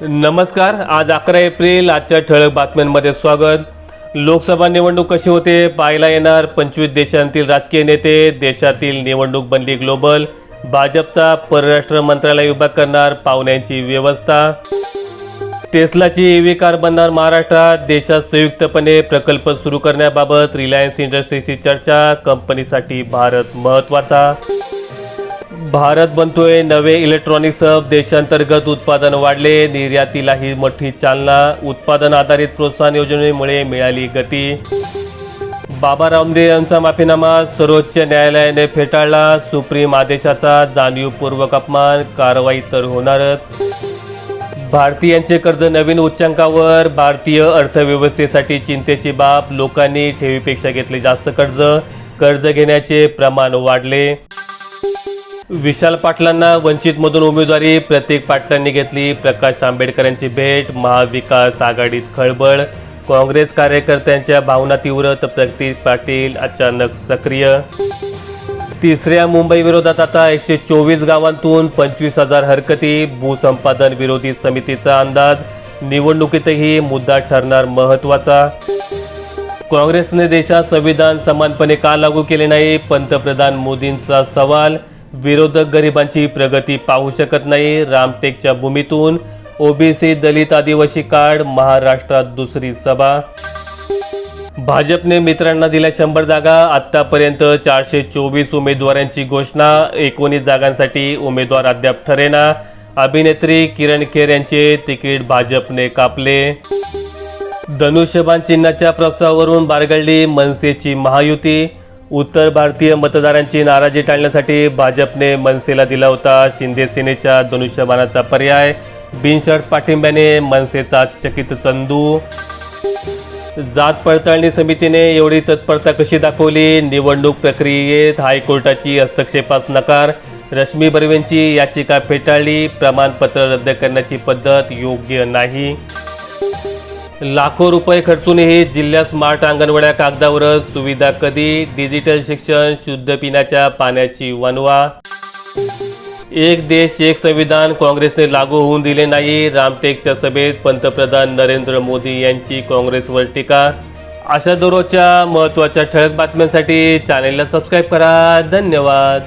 नमस्कार आज अकरा एप्रिल आजच्या ठळक बातम्यांमध्ये स्वागत. लोकसभा निवडणूक कशी होते पाहायला येणार पंचवीस देशांतील राजकीय नेते देशातील निवडणूक बनली ग्लोबल. भाजपचा परराष्ट्र मंत्रालय विभाग करणार पाहुण्यांची व्यवस्था. टेस्लाची ईव्ही कार बनणार महाराष्ट्रात. देशात संयुक्तपणे प्रकल्प सुरू करण्याबाबत रिलायन्स इंडस्ट्रीजची चर्चा. कंपनीसाठी भारत महत्त्वाचा भारत बनतोय नवे इलेक्ट्रॉनिक्स हब देशांतर्गत उत्पादन वाढले. निर्यातीलाही मोठी चालना. उत्पादन आधारित प्रोत्साहन योजनेमुळे मिळाली गती. बाबा रामदेव यांचा माफीनामा सर्वोच्च न्यायालयाने फेटाळला. सुप्रीम आदेशाचा जाणीवपूर्वक अपमान. कारवाई तर होणारच. भारतीयांचे कर्ज नवीन उच्चांकावर. भारतीय अर्थव्यवस्थेसाठी चिंतेची बाब. लोकांनी ठेवीपेक्षा घेतले जास्त कर्ज. कर्ज घेण्याचे प्रमाण वाढले. विशाल पाटलांना वंचितमधून उमेदवारी प्रतीक पाटलांनी घेतली प्रकाश आंबेडकरांची भेट महाविकास आघाडीत खळबळ काँग्रेस कार्यकर्त्यांच्या भावना तीव्र तर प्रतीक पाटील अचानक सक्रिय. तिसऱ्या मुंबई विरोधात आता एकशे चोवीस गावांतून पंचवीस हजार हरकती भूसंपादन विरोधी समितीचा अंदाज निवडणुकीतही मुद्दा ठरणार महत्त्वाचा काँग्रेसने देशात संविधान समानपणे का लागू केले नाही पंतप्रधान मोदींचा सवाल विरोधक गरिबांची प्रगती पाहू शकत नाही. रामटेकच्या भूमीतून ओबीसी दलित आदिवासी कार्ड महाराष्ट्रात दुसरी सभा. भाजपने मित्रांना दिल्या शंभर जागा आतापर्यंत चारशे चोवीस उमेदवारांची घोषणा एकोणीस जागांसाठी उमेदवार अद्याप ठरेना. अभिनेत्री किरण खेर यांचे तिकीट भाजपने कापले. धनुष्यबाण चिन्हाच्या प्रस्तावावरून बारगळली मनसेची महायुती. उत्तर भारतीय मतदारांची नाराजी टाळण्यासाठी भाजपने मनसेला दिला होता. शिंदे सेनेच्या धनुष्यबाणाचा पर्याय. बिनशर्त पाठिंब्याने मनसेचा चकित चंदू. जात पडताळणी समितीने एवढी तत्परता कशी दाखवली? निवडणूक प्रक्रियेत हायकोर्टाची हस्तक्षेपास नकार. रश्मी बर्वेंची याचिका फेटाळली. प्रमाणपत्र रद्द करण्याची पद्धत योग्य नाही. लाखो रुपये खर्चूनही जिल्ह्यात स्मार्ट अंगणवाड्या कागदावरच सुविधा कधी? डिजिटल शिक्षण शुद्ध पिण्याच्या पाण्याची वनवा एक देश एक संविधान काँग्रेसने लागू होऊन दिले नाही. रामटेकच्या सभेत पंतप्रधान नरेंद्र मोदी यांची काँग्रेसवर टीका. अशा दररोजच्या महत्त्वाच्या ठळक बातम्यांसाठी चॅनेलला सबस्क्राईब करा. धन्यवाद.